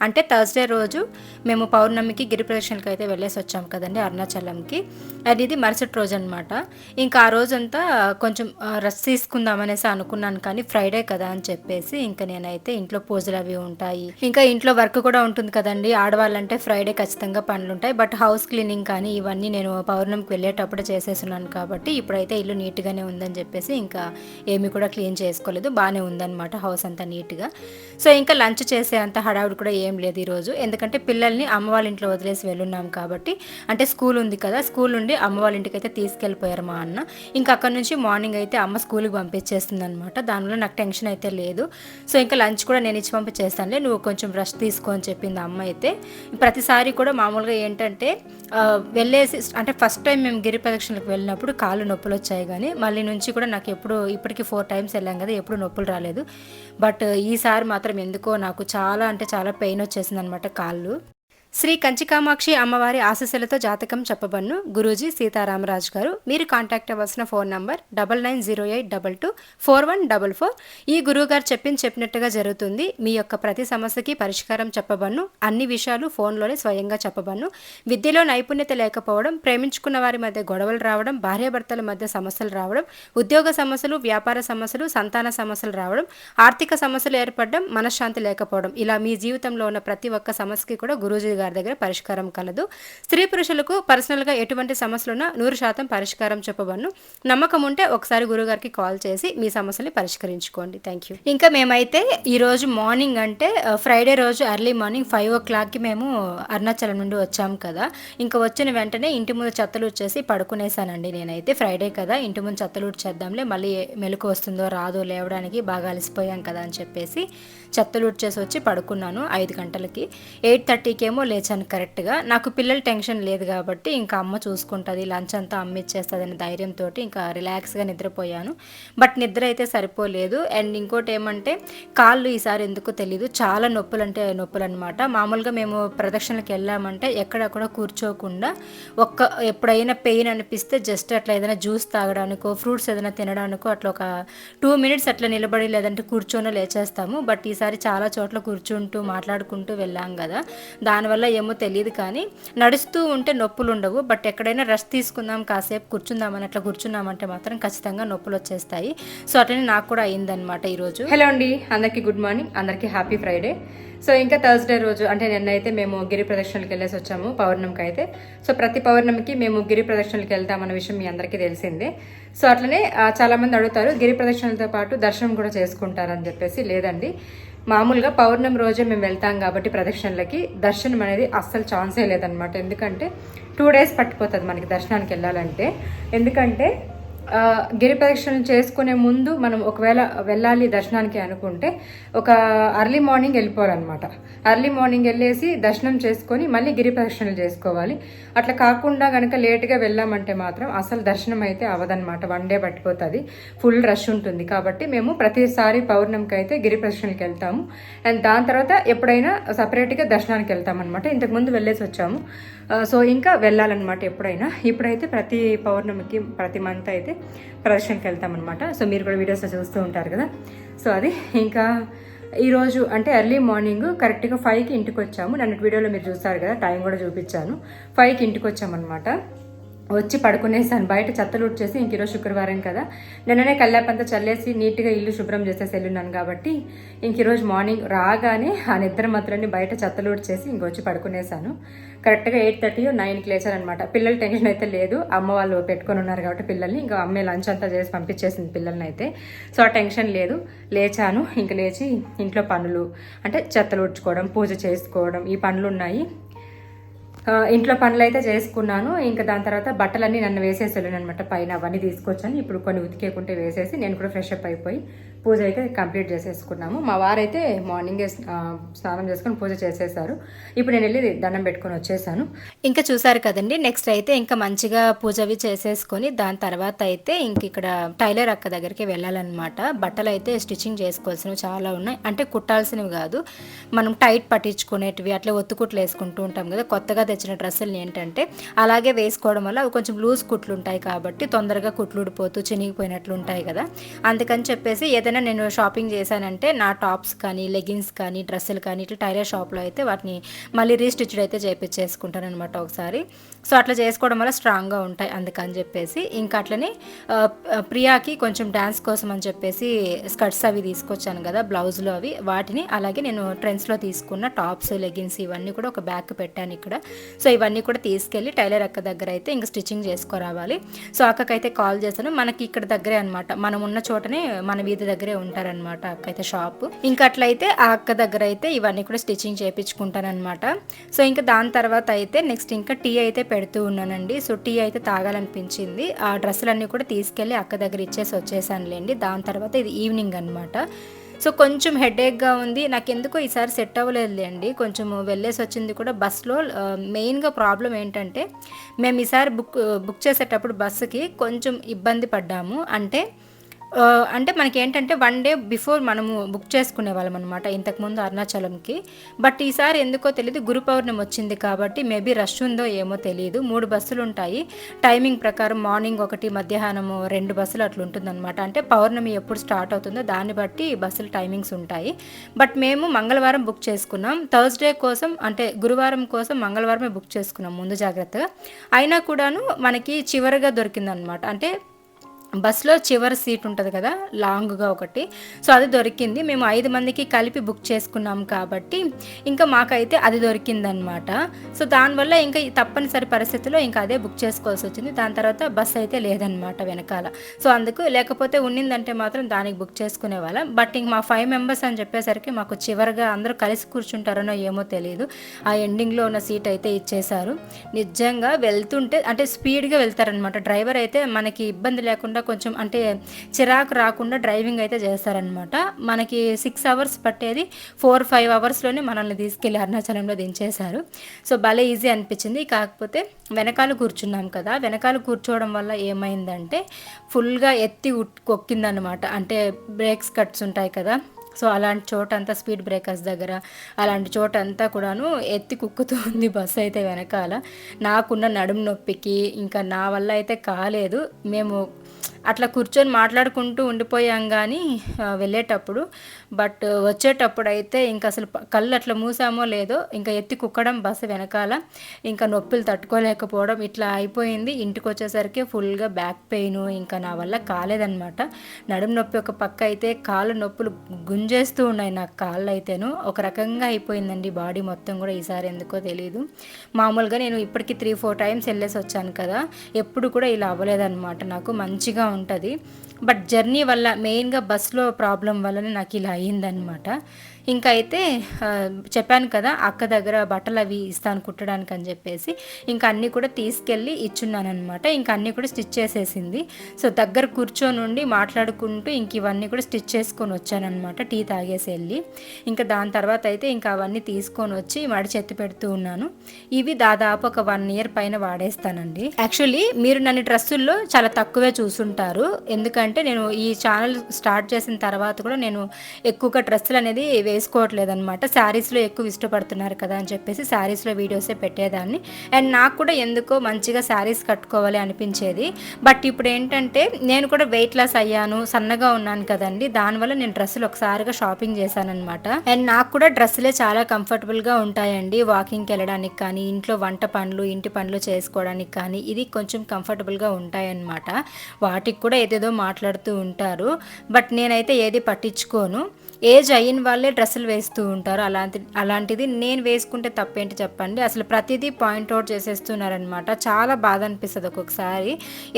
అంటే థర్స్డే రోజు మేము పౌర్ణమికి గిరి ప్రదక్షిణకి అయితే వెళ్ళేసి వచ్చాం కదండి అరుణాచలంకి. అది ఇది మరుసటి రోజు అనమాట ఇంకా ఆ రోజంతా కొంచెం రెస్ట్ తీసుకుందామనేసి అనుకున్నాను కానీ ఫ్రైడే కదా అని చెప్పేసి ఇంకా నేనైతే ఇంట్లో పూజలు అవి ఉంటాయి. ఇంకా ఇంట్లో వర్క్ కూడా ఉంటుంది కదండి ఆడవాళ్ళంటే ఫ్రైడే ఖచ్చితంగా పనులు ఉంటాయి. బట్ హౌస్ క్లీనింగ్ కానీ ఇవన్నీ నేను పౌర్ణమికి వెళ్ళేటప్పుడు చేసేస్తున్నాను కాబట్టి ఇప్పుడైతే ఇల్లు నీట్గానే ఉందని చెప్పేసి ఇంకా ఏమీ కూడా క్లీన్ చేసుకోలేదు. బాగానే ఉందన్నమాట హౌస్ అంతా నీట్గా. సో ఇంకా లంచ్ చేసే అంత హడావుడి కూడా ఏం లేదు ఈరోజు. ఎందుకంటే పిల్లల్ని అమ్మ వాళ్ళ ఇంట్లో వదిలేసి వెళ్ళున్నాం కాబట్టి అంటే స్కూల్ ఉంది కదా స్కూల్ నుండి అమ్మ వాళ్ళ ఇంటికి అయితే తీసుకెళ్ళిపోయారు మా అన్న. ఇంకా అక్కడ నుంచి మార్నింగ్ అయితే అమ్మ స్కూల్కి పంపించేస్తుంది అనమాట దానివల్ల నాకు టెన్షన్ అయితే లేదు. సో ఇంకా లంచ్ కూడా నేను ఇచ్చి పంపించేస్తానులే నువ్వు కొంచెం రెస్ట్ తీసుకో అని చెప్పింది అమ్మ అయితే. ప్రతిసారి కూడా మామూలుగా ఏంటంటే వెళ్ళేసి అంటే ఫస్ట్ టైం మేము గిరి ప్రదక్షిణలకు వెళ్ళినప్పుడు కాళ్ళు నొప్పులు వచ్చాయి కానీ మళ్ళీ నుంచి కూడా నాకు ఎప్పుడు ఇప్పటికి ఫోర్ టైమ్స్ వెళ్ళాం కదా ఎప్పుడు నొప్పులు రాలేదు. బట్ ఈసారి మాత్రం ఎందుకో నాకు చాలా అంటే చాలా పెయిన్ వచ్చేసింది అనమాట కాళ్ళు. శ్రీ కంచికామాక్షి అమ్మవారి ఆశీస్సులతో జాతకం చెప్పబన్ను గురూజీ సీతారామరాజు గారు మీరు కాంటాక్ట్ అవ్వాల్సిన phone number double nine zero eight double two four one double four. ఈ గురువు గారు చెప్పింది చెప్పినట్టుగా జరుగుతుంది. మీ యొక్క ప్రతి సమస్యకి పరిష్కారం చెప్పబన్ను అన్ని విషయాలు ఫోన్లోనే స్వయంగా చెప్పబన్ను విద్యలో నైపుణ్యత లేకపోవడం ప్రేమించుకున్న వారి మధ్య గొడవలు రావడం భార్యాభర్తల మధ్య సమస్యలు రావడం ఉద్యోగ సమస్యలు వ్యాపార సమస్యలు సంతాన సమస్యలు రావడం ఆర్థిక సమస్యలు ఏర్పడడం మనశ్శాంతి లేకపోవడం ఇలా మీ జీవితంలో ఉన్న ప్రతి ఒక్క సమస్యకి కూడా గురూజీ గారు దగ్గర పరిష్కారం కలదు. స్త్రీ పురుషులకు పర్సనల్గా ఎటువంటి సమస్యలున్నా నూరు శాతం పరిష్కారం చెప్పబడును. నమ్మకం ఉంటే ఒకసారి గురుగారికి కాల్ చేసి మీ సమస్యని పరిష్కరించుకోండి. థ్యాంక్ యూ ఇంకా మేమైతే ఈరోజు మార్నింగ్ అంటే ఫ్రైడే రోజు ఎర్లీ మార్నింగ్ ఫైవ్ ఓ క్లాక్కి మేము అరుణాచలం నుండి వచ్చాం కదా. ఇంకా వచ్చిన వెంటనే ఇంటి ముందు చెత్తలు వచ్చేసి పడుకునేసానండి నేనైతే. ఫ్రైడే కదా ఇంటి ముందు చెత్తలు చేద్దాంలే మళ్ళీ మెలకు వస్తుందో రాదో లేవడానికి బాగా అలసిపోయాం కదా అని చెప్పేసి చెత్తలు చేసి వచ్చి పడుకున్నాను ఐదు గంటలకి. ఎయిట్ థర్టీకేమో లేచాను కరెక్ట్గా. నాకు పిల్లల టెన్షన్ లేదు కాబట్టి ఇంకా అమ్మ చూసుకుంటుంది లంచ్ అంతా అమ్మ ఇచ్చేస్తుంది అనే ధైర్యంతో ఇంకా రిలాక్స్గా నిద్రపోయాను. బట్ నిద్ర అయితే సరిపోలేదు. అండ్ ఇంకోటి ఏమంటే కాళ్ళు ఈసారి ఎందుకో తెలీదు. చాలా నొప్పులు అంటే నొప్పులు అనమాట మామూలుగా మేము ప్రదక్షిణలకు వెళ్ళామంటే ఎక్కడక్కడ కూర్చోకుండా ఒక్క ఎప్పుడైనా పెయిన్ అనిపిస్తే జస్ట్ అట్లా ఏదైనా జ్యూస్ తాగడానికో ఫ్రూట్స్ ఏదైనా తినడానికో అట్లా ఒక టూ మినిట్స్ అట్లా నిలబడి లేదంటే కూర్చొని లేచేస్తాము. బట్ ఈసారి చాలా చోట్ల కూర్చుంటూ మాట్లాడుకుంటూ వెళ్ళాం కదా. దానివల్ల ఏమో తెలియదు కానీ నడుస్తూ ఉంటే నొప్పులు ఉండవు. బట్ ఎక్కడైనా రెస్ట్ తీసుకుందాం కాసేపు కూర్చుందామని అట్లా కూర్చున్నామంటే మాత్రం ఖచ్చితంగా నొప్పులు వచ్చేస్తాయి. సో అట్లనే నాకు కూడా అయిందనమాట ఈరోజు. హలో అండి అందరికీ గుడ్ మార్నింగ్ అందరికీ హ్యాపీ ఫ్రైడే. సో ఇంకా థర్స్డే రోజు అంటే నిన్నైతే మేము గిరి ప్రదక్షిణలకు వెళ్ళేసి వచ్చాము పౌర్ణమికి అయితే. సో ప్రతి పౌర్ణమికి మేము గిరి ప్రదక్షిణలకు వెళ్తామన్న విషయం మీ అందరికీ తెలిసిందే. సో అట్లనే చాలామంది అడుగుతారు గిరి ప్రదక్షిణలతో పాటు దర్శనం కూడా చేసుకుంటారని చెప్పేసి లేదండి. మామూలుగా పౌర్ణమి రోజే మేము వెళ్తాం కాబట్టి ప్రదక్షిణలకి దర్శనం అనేది అస్సలు ఛాన్సే లేదనమాట ఎందుకంటే టూ డేస్ పట్టిపోతుంది మనకి దర్శనానికి వెళ్ళాలంటే. ఎందుకంటే గిరి ప్రదక్షిణలు చేసుకునే ముందు మనం ఒకవేళ వెళ్ళాలి దర్శనానికి అనుకుంటే ఒక అర్లీ మార్నింగ్ వెళ్ళిపోవాలన్నమాట. అర్లీ మార్నింగ్ వెళ్ళేసి దర్శనం చేసుకొని మళ్ళీ గిరి ప్రదక్షిణలు చేసుకోవాలి. అట్లా కాకుండా కనుక లేట్గా వెళ్ళామంటే మాత్రం అసలు దర్శనం అయితే అవ్వదన్నమాట. వన్ డే పట్టిపోతుంది. ఫుల్ రష్ ఉంటుంది. కాబట్టి మేము ప్రతిసారి పౌర్ణమికి అయితే గిరి ప్రదక్షిణకి వెళ్తాము. అండ్ దాని తర్వాత ఎప్పుడైనా సపరేట్గా దర్శనానికి వెళ్తామన్నమాట. ఇంతకుముందు వెళ్ళేసి వచ్చాము. సో ఇంకా వెళ్ళాలన్నమాట ఎప్పుడైనా. ఇప్పుడైతే ప్రతి పౌర్ణమికి ప్రతి మంత్ అయితే ప్రదర్శనకి వెళ్తామన్నమాట. సో మీరు కూడా వీడియోస్లో చూస్తూ ఉంటారు కదా. సో అది ఇంకా ఈరోజు అంటే ఎర్లీ మార్నింగ్ కరెక్ట్గా ఫైవ్కి ఇంటికి వచ్చాము. నన్ను వీడియోలో మీరు చూస్తారు కదా టైం కూడా చూపించాను. ఫైవ్కి ఇంటికి వచ్చామన్నమాట. వచ్చి పడుకునేసాను. బయట చెత్తలు చేసి ఇంక ఈరోజు శుక్రవారం కదా. నిన్ననే కల్లాపంతా చల్లేసి నీట్గా ఇల్లు శుభ్రం చేసేసి వెళ్ళున్నాను కాబట్టి ఇంక ఈరోజు మార్నింగ్ రాగానే ఆ నిద్ర మాత్రాన్ని బయట చెత్తలు చేసి ఇంక వచ్చి పడుకునేసాను. కరెక్ట్గా ఎయిట్ థర్టీ నైన్కి లేచారనమాట. పిల్లలు టెన్షన్ అయితే లేదు. అమ్మ వాళ్ళు పెట్టుకొని ఉన్నారు కాబట్టి పిల్లల్ని ఇంకా అమ్మే లంచ్ అంతా చేసి పంపించేసింది పిల్లల్ని అయితే. సో ఆ టెన్షన్ లేదు. లేచాను. ఇంక లేచి ఇంట్లో పనులు అంటే చెత్తలు ఉడ్చుకోవడం పూజ చేసుకోవడం ఈ పనులు ఉన్నాయి. ఇంట్లో పనులు అయితే చేసుకున్నాను. ఇంకా దాని తర్వాత బట్టలన్నీ నన్ను వేసేసి వెళ్ళాను అనమాట పైన అవన్నీ తీసుకొచ్చాను. ఇప్పుడు కొన్ని ఉతికేకుంటే వేసేసి నేను కూడా ఫ్రెష్ అప్ అయిపోయి పూజ అయితే కంప్లీట్ చేసేసుకున్నాము. మా వారైతే మార్నింగే స్నానం చేసుకొని పూజ చేసేసారు. ఇప్పుడు నేను వెళ్ళి దండం పెట్టుకొని వచ్చేసాను. ఇంకా చూసారు కదండి నెక్స్ట్ అయితే ఇంకా మంచిగా పూజ అవి చేసేసుకొని దాని తర్వాత అయితే ఇంక ఇక్కడ టైలర్ అక్క దగ్గరికి వెళ్ళాలన్నమాట. బట్టలు అయితే స్టిచ్చింగ్ చేసుకోవాల్సినవి చాలా ఉన్నాయి. అంటే కుట్టాల్సినవి కాదు మనం టైట్ పట్టించుకునేటివి అట్లా ఒత్తుకుట్లు వేసుకుంటూ ఉంటాం కదా కొత్తగా తెచ్చిన డ్రెస్సులు ఏంటంటే అలాగే వేసుకోవడం వల్ల అవి కొంచెం లూజ్ కుట్లు ఉంటాయి కాబట్టి తొందరగా కుట్లుడిపోతూ చినిగిపోయినట్లు ఉంటాయి కదా. అందుకని చెప్పేసి ఏదైనా నేను షాపింగ్ చేశానంటే నా టాప్స్ కానీ లెగిన్స్ కానీ డ్రెస్సులు కానీ ఇట్లా టైలర్ షాప్లో అయితే వాటిని మళ్ళీ రీస్టిచ్డ్ అయితే చేపించేసుకుంటాను అనమాట ఒకసారి. సో అట్లా చేసుకోవడం వల్ల స్ట్రాంగ్గా ఉంటాయి అందుకని చెప్పేసి. ఇంకా అట్లనే ప్రియాకి కొంచెం డ్యాన్స్ కోసం అని చెప్పేసి స్కర్ట్స్ అవి తీసుకొచ్చాను కదా బ్లౌజ్లో అవి. వాటిని అలాగే నేను ట్రెండ్స్లో తీసుకున్న టాప్స్ లెగిన్స్ ఇవన్నీ కూడా ఒక బ్యాగ్ పెట్టాను ఇక్కడ. సో ఇవన్నీ కూడా తీసుకెళ్ళి టైలర్ అక్క దగ్గర అయితే ఇంకా స్టిచ్చింగ్ చేసుకోరావాలి సో అక్కకైతే కాల్ చేశాను. మనకి ఇక్కడ దగ్గరే అనమాట మనం ఉన్న చోటనే మన వీధి దగ్గర ఉంటారనమాట అక్క అయితే షాప్ ఇంకా అట్లయితే ఆ అక్క దగ్గర అయితే ఇవన్నీ కూడా స్టిచ్చింగ్ చేయించుకుంటానమాట సో ఇంకా దాని తర్వాత అయితే నెక్స్ట్ ఇంకా టీ అయితే పెడుతూ ఉన్నానండి. సో టీ అయితే తాగాలనిపించింది. ఆ డ్రెస్సులన్నీ కూడా తీసుకెళ్ళి అక్క దగ్గర ఇచ్చేసి వచ్చేసానులేండి. దాని తర్వాత ఇది ఈవినింగ్ అనమాట సో కొంచెం హెడేక్గా ఉంది. నాకు ఎందుకో ఈసారి సెట్ అవ్వలేదులేండి. కొంచెం వెళ్ళేసి వచ్చింది కూడా బస్సులో. మెయిన్గా ప్రాబ్లం ఏంటంటే మేము ఈసారి బుక్ బుక్ చేసేటప్పుడు బస్సుకి కొంచెం ఇబ్బంది పడ్డాము. అంటే అంటే మనకి ఏంటంటే వన్ డే బిఫోర్ మనము బుక్ చేసుకునే వాళ్ళం అనమాట ఇంతకుముందు అరుణాచలంకి. బట్ ఈసారి ఎందుకో తెలియదు గురు పౌర్ణమి వచ్చింది కాబట్టి మేబీ రష్ ఉందో ఏమో తెలియదు మూడు బస్సులు ఉంటాయి. టైమింగ్ ప్రకారం మార్నింగ్ ఒకటి మధ్యాహ్నం రెండు బస్సులు అట్లా ఉంటుందన్నమాట. అంటే పౌర్ణమి ఎప్పుడు స్టార్ట్ అవుతుందో దాన్ని బట్టి బస్సులు టైమింగ్స్ ఉంటాయి. బట్ మేము మంగళవారం బుక్ చేసుకున్నాం. థర్స్డే కోసం అంటే గురువారం కోసం మంగళవారమే బుక్ చేసుకున్నాం ముందు జాగ్రత్తగా. అయినా కూడాను మనకి చివరిగా దొరికిందనమాట అంటే బస్లో చివరి సీట్ ఉంటుంది కదా లాంగ్గా ఒకటి. సో అది దొరికింది. మేము ఐదు మందికి కలిపి బుక్ చేసుకున్నాం కాబట్టి ఇంకా మాకైతే అది దొరికిందనమాట. సో దానివల్ల ఇంకా తప్పనిసరి పరిస్థితిలో ఇంకా అదే బుక్ చేసుకోవాల్సి వచ్చింది. దాని తర్వాత బస్ అయితే లేదనమాట వెనకాల. సో అందుకు లేకపోతే ఉన్నిందంటే మాత్రం దానికి బుక్ చేసుకునే వాళ్ళం. బట్ ఇంక మా ఫైవ్ మెంబర్స్ అని చెప్పేసరికి మాకు చివరిగా అందరూ కలిసి కూర్చుంటారనో ఏమో తెలియదు. ఆ ఎండింగ్లో ఉన్న సీట్ అయితే ఇచ్చేశారు. నిజంగా వెళ్తుంటే అంటే స్పీడ్గా వెళ్తారనమాట. డ్రైవర్ అయితే మనకి ఇబ్బంది లేకుండా కొంచెం అంటే చిరాకు రాకుండా డ్రైవింగ్ అయితే చేస్తారనమాట మనకి సిక్స్ అవర్స్ పట్టేది ఫోర్ ఫైవ్ అవర్స్లోనే మనల్ని తీసుకెళ్ళి అరుణాచలంలో దించేశారు. సో భలే ఈజీ అనిపించింది. కాకపోతే వెనకాల కూర్చున్నాం కదా వెనకాల కూర్చోవడం వల్ల ఏమైందంటే ఫుల్గా ఎత్తి కొక్కిందనమాట అంటే బ్రేక్స్ కట్స్ ఉంటాయి కదా సో అలాంటి చోట అంతా స్పీడ్ బ్రేకర్స్ దగ్గర అలాంటి చోట అంతా కూడాను ఎత్తి కుక్కుతూ ఉంది బస్సు అయితే వెనకాల. నాకున్న నడుము నొప్పికి ఇంకా నా వల్ల అయితే కాలేదు. మేము అట్లా కూర్చొని మాట్లాడుకుంటూ ఉండిపోయాం కానీ వెళ్ళేటప్పుడు. బట్ వచ్చేటప్పుడు అయితే ఇంకా అసలు కళ్ళు అట్లా మూసామో లేదో ఇంకా ఎత్తి కుక్కడం బస్సు వెనకాల. ఇంకా నొప్పులు తట్టుకోలేకపోవడం ఇట్లా అయిపోయింది. ఇంటికి వచ్చేసరికి ఫుల్గా బ్యాక్ పెయిన్ ఇంకా నా వల్ల కాలేదనమాట నడుము నొప్పి ఒక పక్క అయితే కాళ్ళు నొప్పులు గుంజేస్తూ ఉన్నాయి నాకు కాళ్ళు అయితేను ఒక రకంగా అయిపోయిందండి బాడీ మొత్తం కూడా ఈసారి ఎందుకో తెలియదు మామూలుగా నేను ఇప్పటికి త్రీ ఫోర్ టైమ్స్ వెళ్ళేసి వచ్చాను కదా. ఎప్పుడు కూడా ఇలా అవ్వలేదన్నమాట నాకు. మంచి మంచిగా ఉంటుంది. బట్ జర్నీ వల్ల మెయిన్గా బస్లో ప్రాబ్లం వల్లనే నాకు ఇలా అయ్యిందనమాట ఇంకా అయితే చెప్పాను కదా అక్క దగ్గర బట్టలు అవి ఇస్తాను కుట్టడానికి అని చెప్పేసి ఇంకా అన్నీ కూడా తీసుకెళ్ళి ఇచ్చున్నాను అనమాట ఇంకా అన్నీ కూడా స్టిచ్ చేసేసింది. సో దగ్గర కూర్చొని ఉండి మాట్లాడుకుంటూ ఇంక ఇవన్నీ కూడా స్టిచ్ చేసుకొని వచ్చానమాట టీ తాగేసి వెళ్ళి. ఇంకా దాని తర్వాత అయితే ఇంకా అవన్నీ తీసుకొని వచ్చి మడిచి ఎత్తి పెడుతూ ఉన్నాను. ఇవి దాదాపు ఒక వన్ ఇయర్ పైన వాడేస్తానండి. యాక్చువల్లీ మీరు నన్ను డ్రెస్సుల్లో చాలా తక్కువే చూసుంటారు. ఎందుకంటే నేను ఈ ఛానల్ స్టార్ట్ చేసిన తర్వాత కూడా నేను ఎక్కువగా డ్రెస్సులు అనేది వేసుకోవట్లేదు అనమాట శారీస్లో ఎక్కువ ఇష్టపడుతున్నారు కదా అని చెప్పేసి శారీస్లో వీడియోసే పెట్టేదాన్ని. అండ్ నాకు కూడా ఎందుకో మంచిగా శారీస్ కట్టుకోవాలి అనిపించేది. బట్ ఇప్పుడు ఏంటంటే నేను కూడా వెయిట్ లాస్ అయ్యాను సన్నగా ఉన్నాను కదండి. దానివల్ల నేను డ్రెస్సులు ఒకసారిగా షాపింగ్ చేశానమాట అండ్ నాకు కూడా డ్రెస్సులే చాలా కంఫర్టబుల్గా ఉంటాయండి. వాకింగ్కి వెళ్ళడానికి కానీ ఇంట్లో వంట పనులు ఇంటి పనులు చేసుకోవడానికి కానీ ఇది కొంచెం కంఫర్టబుల్గా ఉంటాయన్నమాట. వాటికి కూడా ఏదేదో మాట్లాడుతూ ఉంటారు. బట్ నేనైతే ఏది పట్టించుకోను. ఏజ్ అయిన వాళ్ళే డ్రెస్ డ్రెస్సులు వేస్తూ ఉంటారు. అలాంటి అలాంటిది నేను వేసుకుంటే తప్పేంటి చెప్పండి? అసలు ప్రతిదీ పాయింట్ అవుట్ చేసేస్తున్నారనమాట చాలా బాధ అనిపిస్తుంది ఒక్కొక్కసారి.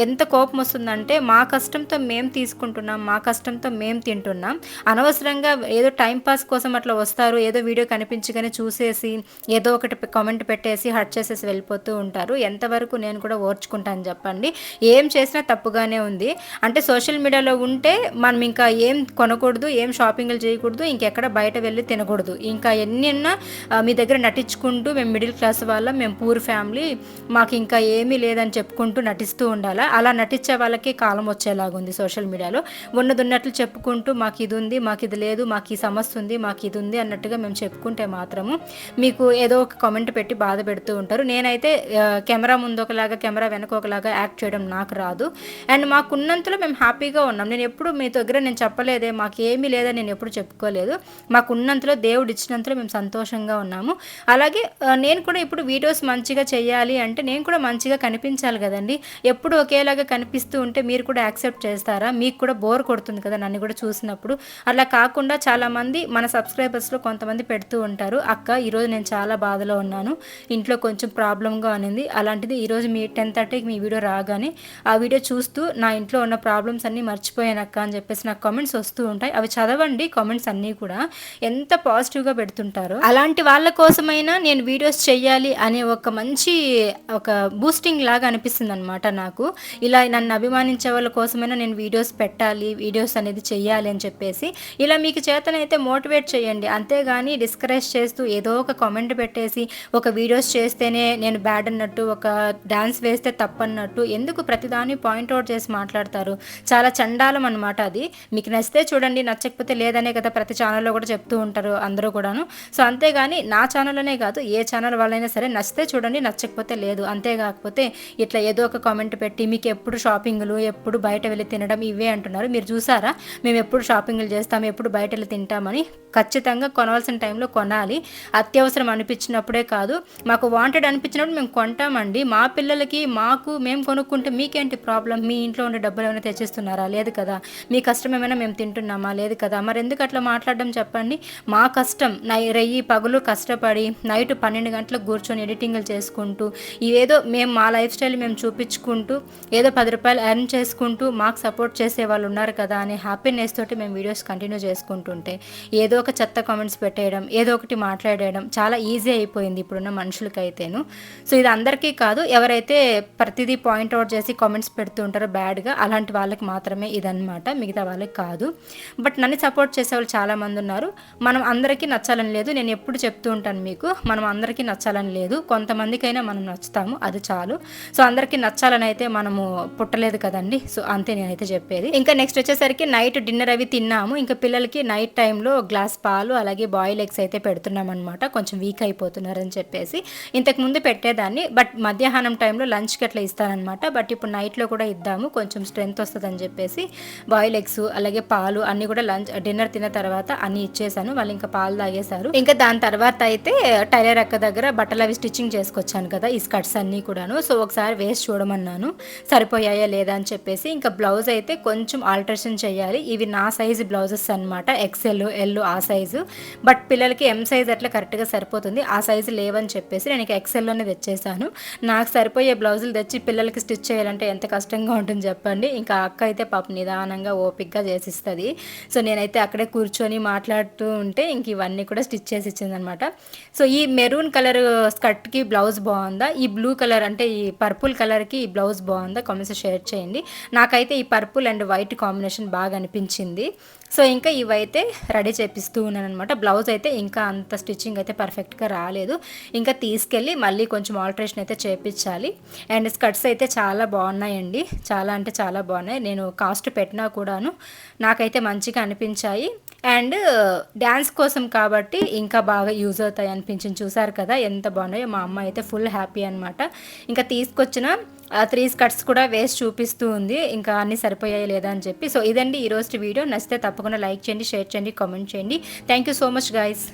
ఎంత కోపం వస్తుందంటే మా కష్టంతో మేము తీసుకుంటున్నాం మా కష్టంతో మేము తింటున్నాం. అనవసరంగా ఏదో టైం పాస్ కోసం అట్లా వస్తారు ఏదో వీడియో కనిపించగానే చూసేసి ఏదో ఒకటి కామెంట్ పెట్టేసి హట్ చేసేసి వెళ్ళిపోతూ ఉంటారు. ఎంతవరకు నేను కూడా ఓర్చుకుంటాను చెప్పండి. ఏం చేసినా తప్పుగానే ఉంది. అంటే సోషల్ మీడియాలో ఉంటే మనం ఇంకా ఏం కొనకూడదు ఏం షాపింగ్లు చేయకూడదు ఇంకెక్కడ బయట వెళ్ళి తినకూడదు. ఇంకా ఎన్నిన్నా మీ దగ్గర నటించుకుంటూ మేము మిడిల్ క్లాస్ వాళ్ళ మేము పూర్ ఫ్యామిలీ మాకు ఇంకా ఏమీ లేదని చెప్పుకుంటూ నటిస్తూ ఉండాలా? అలా నటించే వాళ్ళకి కాలం వచ్చేలాగా ఉంది సోషల్ మీడియాలో. ఉన్నది ఉన్నట్లు చెప్పుకుంటూ మాకు ఇది ఉంది మాకు ఇది లేదు మాకు ఈ సమస్య ఉంది మాకు ఇది ఉంది అన్నట్టుగా మేము చెప్పుకుంటే మాత్రము మీకు ఏదో ఒక కామెంట్ పెట్టి బాధ పెడుతూ ఉంటారు. నేనైతే కెమెరా ముందు ఒకలాగా కెమెరా వెనక ఒకలాగా యాక్ట్ చేయడం నాకు రాదు. అండ్ మాకున్నంతలో మేము హ్యాపీగా ఉన్నాం. నేను ఎప్పుడు మీ దగ్గర నేను చెప్పలేదే మాకు ఏమీ లేదని నేను ఎప్పుడు చెప్పుకోలేదు. మాకు ఉన్నంతలో దేవుడు ఇచ్చినంతలో మేము సంతోషంగా ఉన్నాము. అలాగే నేను కూడా ఇప్పుడు వీడియోస్ మంచిగా చేయాలి అంటే నేను కూడా మంచిగా కనిపించాలి కదండి. ఎప్పుడు ఒకేలాగా కనిపిస్తూ ఉంటే మీరు కూడా యాక్సెప్ట్ చేస్తారా? మీకు కూడా బోర్ కొడుతుంది కదా నన్ను కూడా చూసినప్పుడు. అలా కాకుండా చాలామంది మన సబ్స్క్రైబర్స్లో కొంతమంది పెడుతూ ఉంటారు. అక్క ఈరోజు నేను చాలా బాధలో ఉన్నాను. ఇంట్లో కొంచెం ప్రాబ్లంగా అనింది అలాంటిది ఈరోజు మీ టెన్ థర్టీకి మీ వీడియో రాగానే ఆ వీడియో చూస్తూ నా ఇంట్లో ఉన్న ప్రాబ్లమ్స్ అన్నీ మర్చిపోయాను అక్క అని చెప్పేసి నాకు కామెంట్స్ వస్తూ ఉంటాయి. అవి చదవండి కామెంట్స్ అన్నీ కూడా. ఎంత పాజిటివ్గా పెడుతుంటారో. అలాంటి వాళ్ళ కోసమైనా నేను వీడియోస్ చేయాలి అనే ఒక మంచి ఒక బూస్టింగ్ లాగా అనిపిస్తుంది అనమాట నాకు. ఇలా నన్ను అభిమానించే వాళ్ళ కోసమైనా నేను వీడియోస్ పెట్టాలి వీడియోస్ అనేది చేయాలి అని చెప్పేసి. ఇలా మీకు చేతనైతే మోటివేట్ చేయండి అంతేగాని డిస్కరేజ్ చేస్తూ ఏదో ఒక కామెంట్ పెట్టేసి ఒక వీడియోస్ చేస్తేనే నేను బ్యాడ్ అన్నట్టు ఒక డ్యాన్స్ వేస్తే తప్పన్నట్టు ఎందుకు ప్రతిదాన్ని పాయింట్అవుట్ చేసి మాట్లాడతారు? చాలా చండాలం అనమాట అది. మీకు నచ్చితే చూడండి నచ్చకపోతే లేదనే కదా ప్రతి ఛానల్లో కూడా చెప్తూ ఉంటారు అందరూ కూడాను. సో అంతేగాని నా ఛానల్లోనే కాదు ఏ ఛానల్ వాళ్ళైనా సరే నచ్చితే చూడండి నచ్చకపోతే లేదు. అంతేకాకపోతే ఇట్లా ఏదో ఒక కామెంట్ పెట్టి మీకు ఎప్పుడు షాపింగ్లు ఎప్పుడు బయట వెళ్ళి తినడం ఇవే అంటున్నారు. మీరు చూసారా? మేము ఎప్పుడు షాపింగ్లు చేస్తాం ఎప్పుడు బయట వెళ్ళి తింటామని ఖచ్చితంగా కొనవలసిన టైంలో కొనాలి. అత్యవసరం అనిపించినప్పుడే కాదు మాకు వాంటెడ్ అనిపించినప్పుడు మేము కొంటామండి. మా పిల్లలకి మాకు మేము కొనుక్కుంటే మీకేంటి ప్రాబ్లం? మీ ఇంట్లో ఉండే డబ్బులు ఏమైనా తెచ్చిస్తున్నారా? లేదు కదా. మీ కష్టం ఏమైనా మేము తింటున్నామా? లేదు కదా. మరి ఎందుకు అట్లా మాట్లాడడం చెప్పండి? మా కష్టం. నై రెయ్యి పగులు కష్టపడి నైట్ పన్నెండు గంటలకు కూర్చొని ఎడిటింగ్లు చేసుకుంటూ ఏదో మేము మా లైఫ్ స్టైల్ మేము చూపించుకుంటూ ఏదో పది రూపాయలు ఎర్న్ చేసుకుంటూ మాకు సపోర్ట్ చేసే వాళ్ళు ఉన్నారు కదా అనే హ్యాపీనెస్ తోటి మేము వీడియోస్ కంటిన్యూ చేసుకుంటుంటే ఏదో ఒక చెత్త కామెంట్స్ పెట్టేయడం ఏదో ఒకటి మాట్లాడేయడం చాలా ఈజీ అయిపోయింది ఇప్పుడున్న మనుషులకైతేను. సో ఇది అందరికీ కాదు ఎవరైతే ప్రతిదీ పాయింట్అవుట్ చేసి కామెంట్స్ పెడుతూ ఉంటారో బ్యాడ్గా అలాంటి వాళ్ళకి మాత్రమే ఇదనమాట మిగతా వాళ్ళకి కాదు. బట్ నన్ను సపోర్ట్ చేసే వాళ్ళు చాలామంది ఉన్నారు. మనం అందరికీ నచ్చాలని లేదు. నేను ఎప్పుడు చెప్తూ ఉంటాను మీకు మనం అందరికీ నచ్చాలని లేదు. కొంతమందికైనా మనం నచ్చుతాము అది చాలు. సో అందరికీ నచ్చాలని అయితే మనము పుట్టలేదు కదండి. సో అంతే నేనైతే చెప్పేది. ఇంకా నెక్స్ట్ వచ్చేసరికి నైట్ డిన్నర్ అవి తిన్నాము. ఇంకా పిల్లలకి నైట్ టైంలో గ్లాస్ పాలు అలాగే బాయిల్ ఎగ్స్ అయితే పెడుతున్నాం అనమాట కొంచెం వీక్ అయిపోతున్నారని చెప్పేసి ఇంతకు ముందు పెట్టేదాన్ని. బట్ మధ్యాహ్నం టైంలో లంచ్కి అట్లా ఇస్తానమాట బట్ ఇప్పుడు నైట్లో కూడా ఇద్దాము. కొంచెం స్ట్రెంత్ వస్తుందని చెప్పేసి బాయిల్ ఎగ్స్ అలాగే పాలు అన్నీ కూడా లంచ్ డిన్నర్ తిన్న తర్వాత అన్ని ఇచ్చేసాను వాళ్ళు ఇంకా పాలు తాగేశారు. ఇంకా దాని తర్వాత అయితే టైలర్ అక్క దగ్గర బట్టలు అవి స్టిచ్చింగ్ చేసుకొచ్చాను కదా ఈ స్కర్ట్స్ అన్నీ కూడాను. సో ఒకసారి వేసి చూడమన్నాను. సరిపోయాయా లేదా అని చెప్పేసి ఇంకా బ్లౌజ్ అయితే కొంచెం ఆల్టరేషన్ చేయాలి. ఇవి నా సైజు బ్లౌజెస్ అనమాట ఎక్సెల్ ఎల్ ఆ సైజు. బట్ పిల్లలకి ఎం సైజ్ అట్లా కరెక్ట్గా సరిపోతుంది. ఆ సైజు లేవని చెప్పేసి నేను ఎక్సెల్లోనే తెచ్చేసాను. నాకు సరిపోయే బ్లౌజులు తెచ్చి పిల్లలకి స్టిచ్ చేయాలంటే ఎంత కష్టంగా ఉంటుంది చెప్పండి. ఇంకా అక్క అయితే పాప నిదానంగా ఓపిక్గా చేసిస్తుంది. సో నేనైతే అక్కడే కూర్చొని మాట్లాడుతూ ఉంటే ఇంక ఇవన్నీ కూడా స్టిచ్ చేసి ఇచ్చిందనమాట. సో ఈ మెరూన్ కలర్ స్కర్ట్కి బ్లౌజ్ బాగుందా? ఈ బ్లూ కలర్ అంటే ఈ పర్పుల్ కలర్కి ఈ బ్లౌజ్ బాగుందా? కామెంట్స్ షేర్ చేయండి. నాకైతే ఈ పర్పుల్ అండ్ వైట్ కాంబినేషన్ బాగా అనిపించింది. సో ఇంకా ఇవైతే రెడీ చేపిస్తూ ఉన్నాను అనమాట బ్లౌజ్ అయితే ఇంకా అంత స్టిచ్చింగ్ అయితే పర్ఫెక్ట్గా రాలేదు. ఇంకా తీసుకెళ్ళి మళ్ళీ కొంచెం ఆల్టరేషన్ అయితే చేపించాలి అండ్ స్కర్ట్స్ అయితే చాలా బాగున్నాయండి. చాలా అంటే చాలా బాగున్నాయి. నేను కాస్ట్ పెట్టినా కూడాను నాకైతే మంచిగా అనిపించాయి. అండ్ డ్యాన్స్ కోసం కాబట్టి ఇంకా బాగా యూజ్ అవుతాయి అనిపించింది. చూసారు కదా ఎంత బాగున్నాయో. మా అమ్మ అయితే ఫుల్ హ్యాపీ అనమాట ఇంకా తీసుకొచ్చిన త్రీ స్కర్ట్స్ కూడా వేసి చూపిస్తూ ఉంది. ఇంకా అన్నీ సరిపోయాయి లేదా అని చెప్పి. సో ఇదండి ఈరోజు వీడియో. నచ్చితే తప్పకుండా లైక్ చేయండి షేర్ చేయండి కామెంట్ చేయండి. Thank you so much guys.